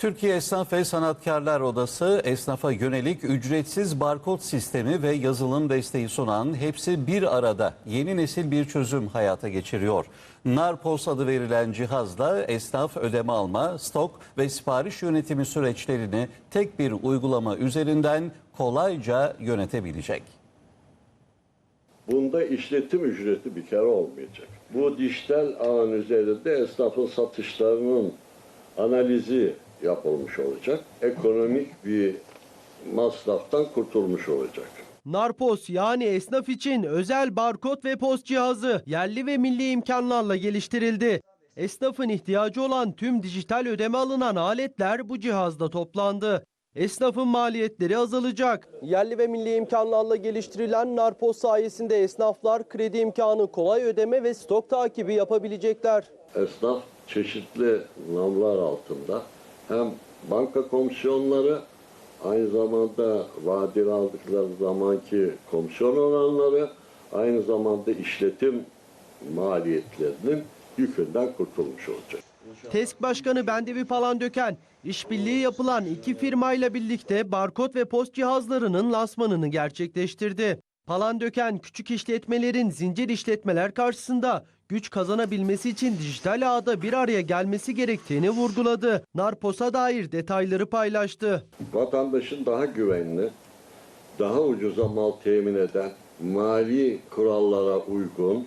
Türkiye Esnaf ve Sanatkarlar Odası esnafa yönelik ücretsiz barkod sistemi ve yazılım desteği sunan hepsi bir arada yeni nesil bir çözüm hayata geçiriyor. Narpos adı verilen cihazla esnaf ödeme alma, stok ve sipariş yönetimi süreçlerini tek bir uygulama üzerinden kolayca yönetebilecek. Bunda işletim ücreti bir kere olmayacak. Bu dijital ağın üzerinde esnafın satışlarının analizi yapılmış olacak. Ekonomik bir masraftan kurtulmuş olacak. Narpos yani esnaf için özel barkod ve post cihazı yerli ve milli imkanlarla geliştirildi. Esnafın ihtiyacı olan tüm dijital ödeme alınan aletler bu cihazda toplandı. Esnafın maliyetleri azalacak. Yerli ve milli imkanlarla geliştirilen Narpos sayesinde esnaflar kredi imkanı, kolay ödeme ve stok takibi yapabilecekler. Esnaf çeşitli namlar altında hem banka komisyonları aynı zamanda vadeli aldıkları zamanki komisyon oranları aynı zamanda işletim maliyetlerinin yükünden kurtulmuş olacak. TESK Başkanı Bendevi Palandöken, işbirliği yapılan iki firmayla birlikte barkod ve post cihazlarının lansmanını gerçekleştirdi. Palandöken, küçük işletmelerin zincir işletmeler karşısında güç kazanabilmesi için dijital ağda bir araya gelmesi gerektiğini vurguladı. Narpos'a dair detayları paylaştı. vatandaşın daha güvenli, daha ucuza mal temin eden, mali kurallara uygun,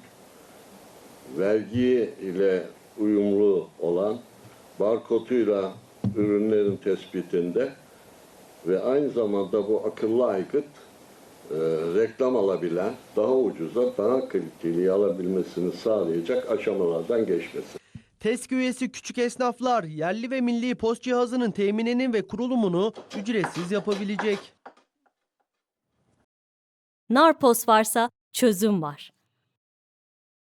vergi ile uyumlu olan, barkoduyla ürünlerin tespitinde ve aynı zamanda bu akıllı aygıt e, reklam alabilen, daha ucuza, daha kaliteli alabilmesini sağlayacak aşamalardan geçmesi. TESK üyesi küçük esnaflar yerli ve milli post cihazının temininin ve kurulumunu ücretsiz yapabilecek. Narpos varsa çözüm var.